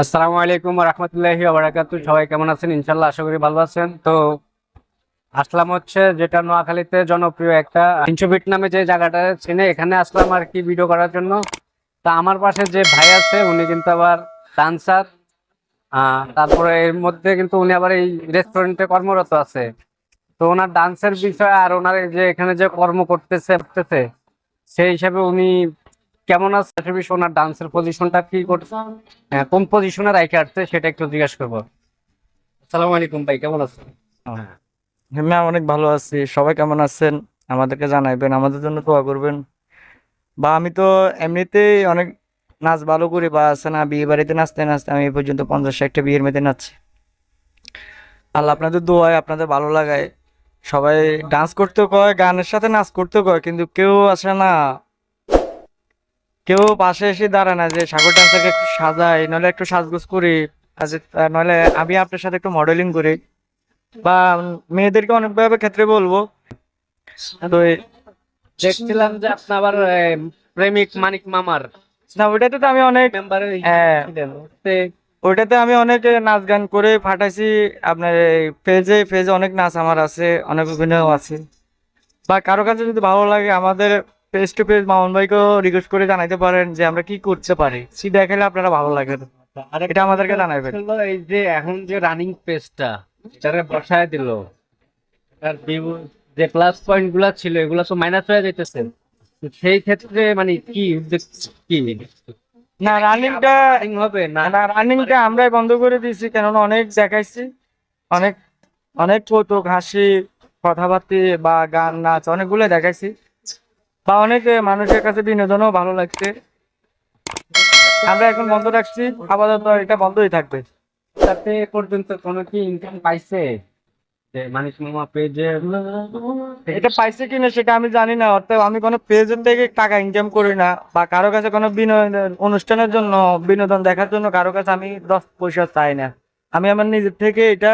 আসসালামু আলাইকুম রহমতুল্লাহি ওবরাকাতু সবাই কেমন আছেন? ইনশাল্লাহ আশা করি ভালো আছেন। তো আসলাম হচ্ছে যেটা নোয়াখালীতে জনপ্রিয় একটা ফিট নামে যে জায়গাটা চিনে, এখানে আসলাম আর কি ভিডিও করার জন্য। তা আমার পাশে যে ভাই আছে, উনি কিন্তু আবার ডান্সার। তারপরে এর মধ্যে কিন্তু উনি আবার এই রেস্টুরেন্টে কর্মরত আছে। তো ওনার ডান্সের বিষয় আর ওনার যে এখানে যে কর্ম করতেছে, সেই হিসাবে উনি কেমন আছে ওনার ডান্সের পজিশনটা করছে কোন পজিশনে আসছে সেটা একটু করব। আসসালামু আলাইকুম ভাই, কেমন আছেন? হ্যাঁ অনেক ভালো আছি। সবাই কেমন আছেন? আমাদেরকে জানাইবেন, আমাদের জন্য দোয়া করবেন। বা আমি তো এমনিতেই অনেক নাচ ভালো করি বা আছে না, বিয়ে বাড়িতে নাচতে নাচতে আমি এই পর্যন্ত পঞ্চাশ ষাটটা বিয়ের মেয়েতে নাচছি। আল্লাহ আপনাদের দোয়ায়, আপনাদের ভালো লাগায়। সবাই ডান্স করতে কয়, গানের সাথে নাচ করতে কয়, কিন্তু কেউ আসে না কেউ পাশে এসে দাঁড়ায় না যে সাগর ডান্সারকে একটু সাজাই নইলে একটু সাজগোজ করি নইলে আমি আপনার সাথে একটু মডেলিং করি। বা মেয়েদেরকে অনেকভাবে ক্ষেত্রে বলব। তো দেখছিলাম যে আপনি আবার প্রেমিক মানিক মামার না ওইটাতে তো আমি অনেক হ্যাঁ। ওইটাতে আমি অনেক নাচ গান করে ফাটাইছি। আপনার পেজে পেজে অনেক নাচ আমার আছে অনেক অভিনয় আছে। বা কারও কাছে যদি ভালো লাগে আমাদের পেজ টু পেজ মামুন ভাইকেও রিকোয়েস্ট করে জানাইতে পারেন যে আমরা কি করতে পারি। সি দেখালে আপনারা ভালো লাগে। এটা আমাদেরকে জানাইবেন। হলো এই যে এখন যে রানিং পেজটা এটারে বসায় দিল ভিউ যে প্লাস পয়েন্টগুলা ছিল এগুলা তো মাইনাস হয়ে যাইতেছে। সেই ক্ষেত্রে মানে কি উদ্যোগ কি? না রানিংটা হবে না? না রানিংটা আমরাই বন্ধ করে দিয়েছি কেননা অনেক দেখাইছি। অনেক অনেক কৌতুক হাসি কথাবার্তি বা গান নাচ অনেকগুলো দেখাইছি। বা অনেক মানুষের কাছে বিনোদনও ভালো লাগছে। আমরা এখন বন্ধ রাখছি। আপাতত এটা বন্ধই থাকবে। তাতে পর্যন্ত কোনো কি ইনকাম পাইছে? যে মানিক মামা পেজে এটা পাইছে কিনা সেটা আমি জানি না। অর্থাৎ আমি কোনো পেজের থেকে টাকা ইনকাম করি না বা কারও কাছে কোনো বিনোদন অনুষ্ঠানের জন্য বিনোদন দেখার জন্য কারও কাছে আমি দশ পয়সা চাই না। আমি আমার নিজের থেকে এটা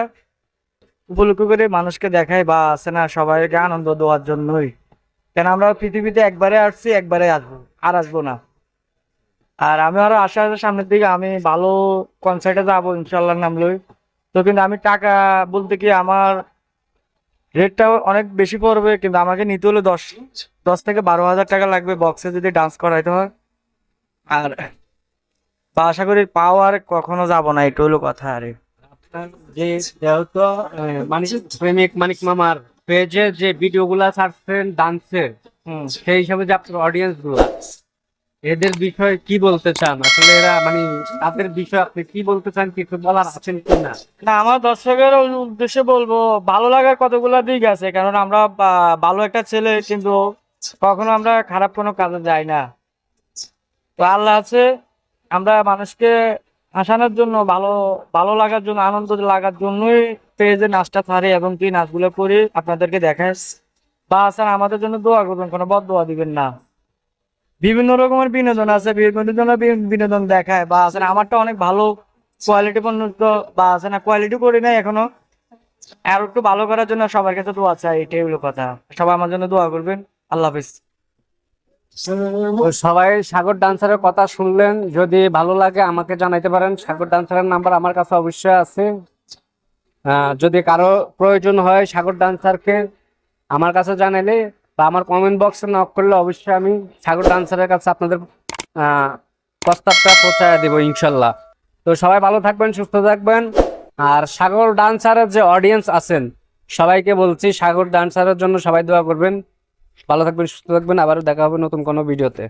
উপলক্ষ করে মানুষকে দেখাই বা আছে না সবাইকে আনন্দ দেওয়ার জন্যই। কেন আমরা পৃথিবীতে একবারে আসছি, একবারে আসব, আর আসব না। আর আমি আরও আশা আছে সামনের দিকে, আমি ভালো কনসার্টে যাব, ইনশাল্লাহ নাম লই। তো কিন্তু আমি টাকা বলতে কি আমার রেটটা অনেক বেশি পড়বে, কিন্তু আমাকে নিতে হলে দশ দশ থেকে বারো হাজার টাকা লাগবে বক্সে যদি ডান্স করাইতে হয়। আর বা আশা করি পাও আর কখনো যাব না এটা হলো কথা আরে। যেহেতু প্রেমিক মানিক মামার পেজে যে ভিডিও গুলা ছাড়ছেন ডান্সের হুম। সেই হিসাবে যে আপনার অডিয়েন্সগুলা এদের বিষয়ে কি বলতে চান? আসলে এরা মানে তাদের বিষয়ে আপনি কি বলতে চান? কিছু বলার আছেন কি না না আমার দর্শকের উদ্দেশ্যে বলব ভালো লাগার কতগুলো দিক আছে। কারণ আমরা ভালো একটা ছেলে কিন্তু কখনো আমরা খারাপ কোনো কাজে যাই না। তো আল্লাহ আছে আমরা মানুষকে হাসানোর জন্য ভালো ভালো লাগার জন্য আনন্দ লাগার জন্যই পেজে নাচটা ছাড়ি এবং কি নাচগুলো করি আপনাদেরকে দেখাই বা আছেন আমাদের জন্য দোয়া করবেন, কোনো বদ দোয়া দিবেন না। বিভিন্ন রকমের বিনোদন আছে ধরনের বিনোদন দেখায়। বা আছেন আমারটা অনেক ভালো কোয়ালিটি পণ্য তো বা আছে না কোয়ালিটি করি নাই এখনও। আর একটু ভালো করার জন্য সবার কাছে দোয়া চাই, এটাই হলো কথা। সবাই আমার জন্য দোয়া করবেন। আল্লাহ হাফিজ। সবাই সাগর ডান্সারের কথা শুনলেন। যদি ভালো লাগে আমাকে জানাইতে পারেন। সাগর ডান্সারের নাম্বার আমার কাছে অবশ্যই আছে। যদি কারও প্রয়োজন হয় সাগর ডান্সারকে আমার কাছে জানাইলে বা আমার কমেন্ট বক্সে নক করলে অবশ্যই আমি সাগর ডান্সারের কাছে আপনাদের প্রস্তাবটা পৌঁছায় দেবো ইনশাল্লাহ। তো সবাই ভালো থাকবেন, সুস্থ থাকবেন। আর সাগর ডান্সারের যে অডিয়েন্স আছেন, সবাইকে বলছি সাগর ডান্সারের জন্য সবাই দোয়া করবেন। ভালো থাকবেন, সুস্থ থাকবেন। আবারও দেখা হবে নতুন কোনো ভিডিওতে।